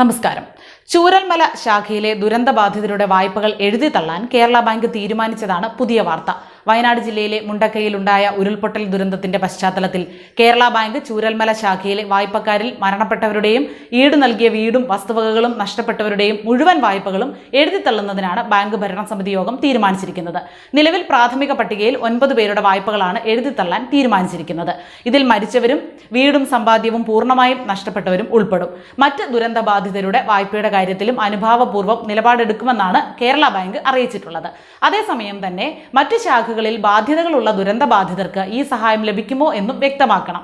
നമസ്കാരം. ചൂരൽമല ശാഖയിലെ ദുരന്തബാധിതരുടെ വായ്പകൾ എഴുതി തള്ളാൻ കേരള ബാങ്ക് തീരുമാനിച്ചതാണ് പുതിയ വാർത്ത. വയനാട് ജില്ലയിലെ മുണ്ടക്കയിലുണ്ടായ ഉരുൾപൊട്ടൽ ദുരന്തത്തിന്റെ പശ്ചാത്തലത്തിൽ കേരള ബാങ്ക് ചൂരൽമല ശാഖയിലെ വായ്പക്കാരിൽ മരണപ്പെട്ടവരുടെയും ഈട് നൽകിയ വീടും വസ്തുവകകളും നഷ്ടപ്പെട്ടവരുടെയും മുഴുവൻ വായ്പകളും എഴുതിത്തള്ളുന്നതിനാണ് ബാങ്ക് ഭരണസമിതി യോഗം തീരുമാനിച്ചിരിക്കുന്നത്. നിലവിൽ പ്രാഥമിക പട്ടികയിൽ ഒൻപത് പേരുടെ വായ്പകളാണ് എഴുതിത്തള്ളാൻ തീരുമാനിച്ചിരിക്കുന്നത്. ഇതിൽ മരിച്ചവരും വീടും സമ്പാദ്യവും പൂർണമായും നഷ്ടപ്പെട്ടവരും ഉൾപ്പെടും. മറ്റ് ദുരന്തബാധിതരുടെ വായ്പയുടെ കാര്യത്തിലും അനുഭാവപൂർവം നിലപാടെടുക്കുമെന്നാണ് കേരള ബാങ്ക് അറിയിച്ചിട്ടുള്ളത്. അതേസമയം തന്നെ മറ്റ് ശാഖകളിൽ ബാധ്യതകളുള്ള ദുരന്തബാധിതർക്ക് ഈ സഹായം ലഭിക്കുമോ എന്നും വ്യക്തമാക്കണം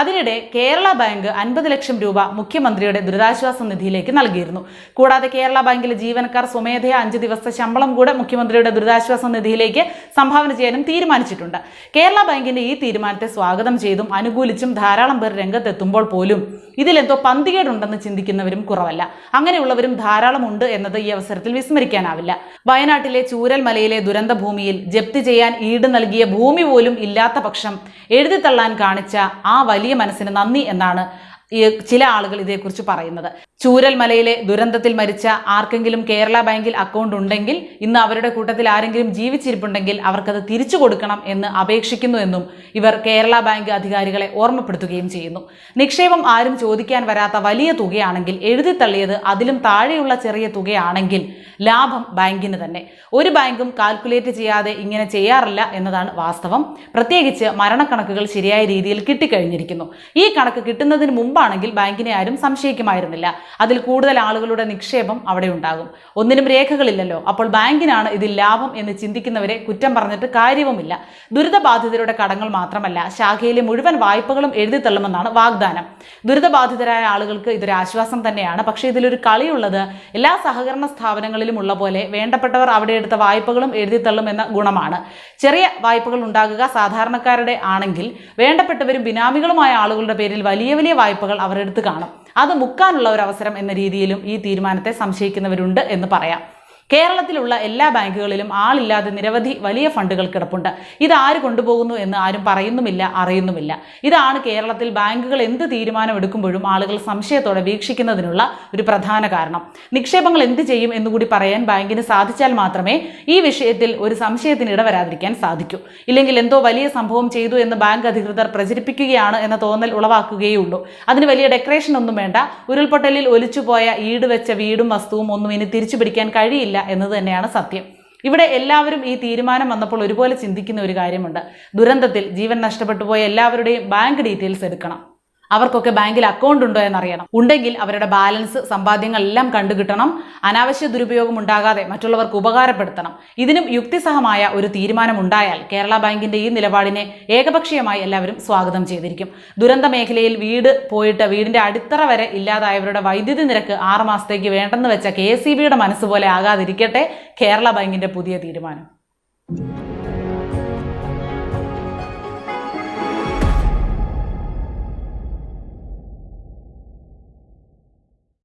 അതിനിടെ കേരള ബാങ്ക് അൻപത് ലക്ഷം രൂപ മുഖ്യമന്ത്രിയുടെ ദുരിതാശ്വാസ നിധിയിലേക്ക് നൽകിയിരുന്നു. കൂടാതെ കേരള ബാങ്കിലെ ജീവനക്കാർ സ്വമേധയാ അഞ്ച് ദിവസത്തെ ശമ്പളം കൂടെ മുഖ്യമന്ത്രിയുടെ ദുരിതാശ്വാസ നിധിയിലേക്ക് സംഭാവന ചെയ്യാനും തീരുമാനിച്ചിട്ടുണ്ട്. കേരള ബാങ്കിന്റെ ഈ തീരുമാനത്തെ സ്വാഗതം ചെയ്തും അനുകൂലിച്ചും ധാരാളം പേർ രംഗത്തെത്തുമ്പോൾ പോലും ഇതിലെന്തോ പന്തികേടുണ്ടെന്ന് ചിന്തിക്കുന്നവരും കുറവല്ല. അങ്ങനെയുള്ളവരും ധാരാളം ഉണ്ട് എന്നത് ഈ അവസരത്തിൽ വിസ്മരിക്കാനാവില്ല. വയനാട്ടിലെ ചൂരൽമലയിലെ ദുരന്ത ഭൂമിയിൽ ജപ്തി ചെയ്യാൻ ഈട് നൽകിയ ഭൂമി പോലും ഇല്ലാത്ത പക്ഷം എഴുതിത്തള്ളാൻ കാണിച്ച ആ വലിയ മനസ്സിന് നന്ദി എന്നാണ് ഈ ചില ആളുകൾ ഇതേക്കുറിച്ച് പറയുന്നത്. ചൂരൽമലയിലെ ദുരന്തത്തിൽ മരിച്ച ആർക്കെങ്കിലും കേരള ബാങ്കിൽ അക്കൗണ്ട് ഉണ്ടെങ്കിൽ ഇന്ന് അവരുടെ കൂട്ടത്തിൽ ആരെങ്കിലും ജീവിച്ചിരിപ്പുണ്ടെങ്കിൽ അവർക്കത് തിരിച്ചു കൊടുക്കണം എന്ന് അപേക്ഷിക്കുന്നു എന്നും ഇവർ കേരള ബാങ്ക് അധികാരികളെ ഓർമ്മപ്പെടുത്തുകയും ചെയ്യുന്നു. നിക്ഷേപം ആരും ചോദിക്കാൻ വരാത്ത വലിയ തുകയാണെങ്കിൽ എഴുതി തള്ളിയത് അതിലും താഴെയുള്ള ചെറിയ തുകയാണെങ്കിൽ ലാഭം ബാങ്കിന് തന്നെ. ഒരു ബാങ്കും കാൽക്കുലേറ്റ് ചെയ്യാതെ ഇങ്ങനെ ചെയ്യാറില്ല എന്നതാണ് വാസ്തവം. പ്രത്യേകിച്ച് മരണക്കണക്കുകൾ ശരിയായ രീതിയിൽ കിട്ടിക്കഴിഞ്ഞിരിക്കുന്നു. ഈ കണക്ക് കിട്ടുന്നതിന് മുമ്പാണെങ്കിൽ ബാങ്കിനെ ആരും സംശയിക്കുമായിരുന്നില്ല. അതിൽ കൂടുതൽ ആളുകളുടെ നിക്ഷേപം അവിടെ ഉണ്ടാകും. ഒന്നിനും രേഖകളില്ലല്ലോ. അപ്പോൾ ബാങ്കിനാണ് ഇതിൽ ലാഭം എന്ന് ചിന്തിക്കുന്നവരെ കുറ്റം പറഞ്ഞിട്ട് കാര്യവുമില്ല. ദുരിതബാധിതരുടെ കടങ്ങൾ മാത്രമല്ല ശാഖയിലെ മുഴുവൻ വായ്പകളും എഴുതി തള്ളുമെന്നാണ് വാഗ്ദാനം. ദുരിതബാധിതരായ ആളുകൾക്ക് ഇതൊരു ആശ്വാസം തന്നെയാണ്. പക്ഷേ ഇതിലൊരു കളിയുള്ളത് എല്ലാ സഹകരണ സ്ഥാപനങ്ങളിലും ഉള്ള പോലെ വേണ്ടപ്പെട്ടവർ അവിടെ എടുത്ത വായ്പകളും എഴുതി തള്ളുമെന്ന ഗുണമാണ്. ചെറിയ വായ്പകൾ ഉണ്ടാകുക സാധാരണക്കാരുടെ ആണെങ്കിൽ വേണ്ടപ്പെട്ടവരും ബിനാമികളുമായ ആളുകളുടെ പേരിൽ വലിയ വലിയ വായ്പകൾ അവരെടുത്ത് കാണും. അത് മുക്കാനുള്ള ഒരു അവസരം എന്ന രീതിയിലും ഈ തീരുമാനത്തെ സംശയിക്കുന്നവരുണ്ട് എന്ന് പറയാം. കേരളത്തിലുള്ള എല്ലാ ബാങ്കുകളിലും ആളില്ലാതെ നിരവധി വലിയ ഫണ്ടുകൾ കിടപ്പുണ്ട്. ഇത് ആര് കൊണ്ടുപോകുന്നു എന്ന് ആരും പറയുന്നുമില്ല അറിയുന്നുമില്ല. ഇതാണ് കേരളത്തിൽ ബാങ്കുകൾ എന്ത് തീരുമാനം എടുക്കുമ്പോഴും ആളുകൾ സംശയത്തോടെ വീക്ഷിക്കുന്നതിനുള്ള ഒരു പ്രധാന കാരണം. നിക്ഷേപങ്ങൾ എന്ത് ചെയ്യും എന്നുകൂടി പറയാൻ ബാങ്കിന് സാധിച്ചാൽ മാത്രമേ ഈ വിഷയത്തിൽ ഒരു സംശയത്തിന് ഇടവരാതിരിക്കാൻ സാധിക്കൂ. ഇല്ലെങ്കിൽ എന്തോ വലിയ സംഭവം ചെയ്തു എന്ന് ബാങ്ക് അധികൃതർ പ്രചരിപ്പിക്കുകയാണ് എന്ന തോന്നൽ ഉളവാക്കുകയുള്ളൂ അതിന് വലിയ ഡെക്കറേഷൻ ഒന്നും വേണ്ട. ഉരുൾപൊട്ടലിൽ ഒലിച്ചുപോയ ഈട് വെച്ച വീടും വസ്തുവും ഒന്നും ഇനി തിരിച്ചു പിടിക്കാൻ കഴിയില്ല. എന്നത് തന്നെയാണ് സത്യം. ഇവിടെ എല്ലാവരും ഈ തീരുമാനം വന്നപ്പോൾ ഒരുപോലെ ചിന്തിക്കുന്ന ഒരു കാര്യമുണ്ട്. ദുരന്തത്തിൽ ജീവൻ നഷ്ടപ്പെട്ടു പോയ എല്ലാവരുടെയും ബാങ്ക് ഡീറ്റെയിൽസ് എടുക്കണം. അവർക്കൊക്കെ ബാങ്കിൽ അക്കൗണ്ട് ഉണ്ടോ എന്നറിയണം. ഉണ്ടെങ്കിൽ അവരുടെ ബാലൻസ് സമ്പാദ്യങ്ങൾ എല്ലാം കണ്ടുകിട്ടണം. അനാവശ്യ ദുരുപയോഗം ഉണ്ടാകാതെ മറ്റുള്ളവർക്ക് ഉപകാരപ്പെടുത്തണം. ഇതിനും യുക്തിസഹമായ ഒരു തീരുമാനം ഉണ്ടായാൽ കേരള ബാങ്കിന്റെ ഈ നിലപാടിനെ ഏകപക്ഷീയമായി എല്ലാവരും സ്വാഗതം ചെയ്തിരിക്കും. ദുരന്ത മേഖലയിൽ വീട് പോയിട്ട് വീടിന്റെ അടിത്തറ വരെ ഇല്ലാതായവരുടെ വൈദ്യുതി നിരക്ക് ആറ് മാസത്തേക്ക് വേണ്ടെന്ന് വെച്ച കെ മനസ്സ് പോലെ ആകാതിരിക്കട്ടെ കേരള ബാങ്കിന്റെ പുതിയ തീരുമാനം.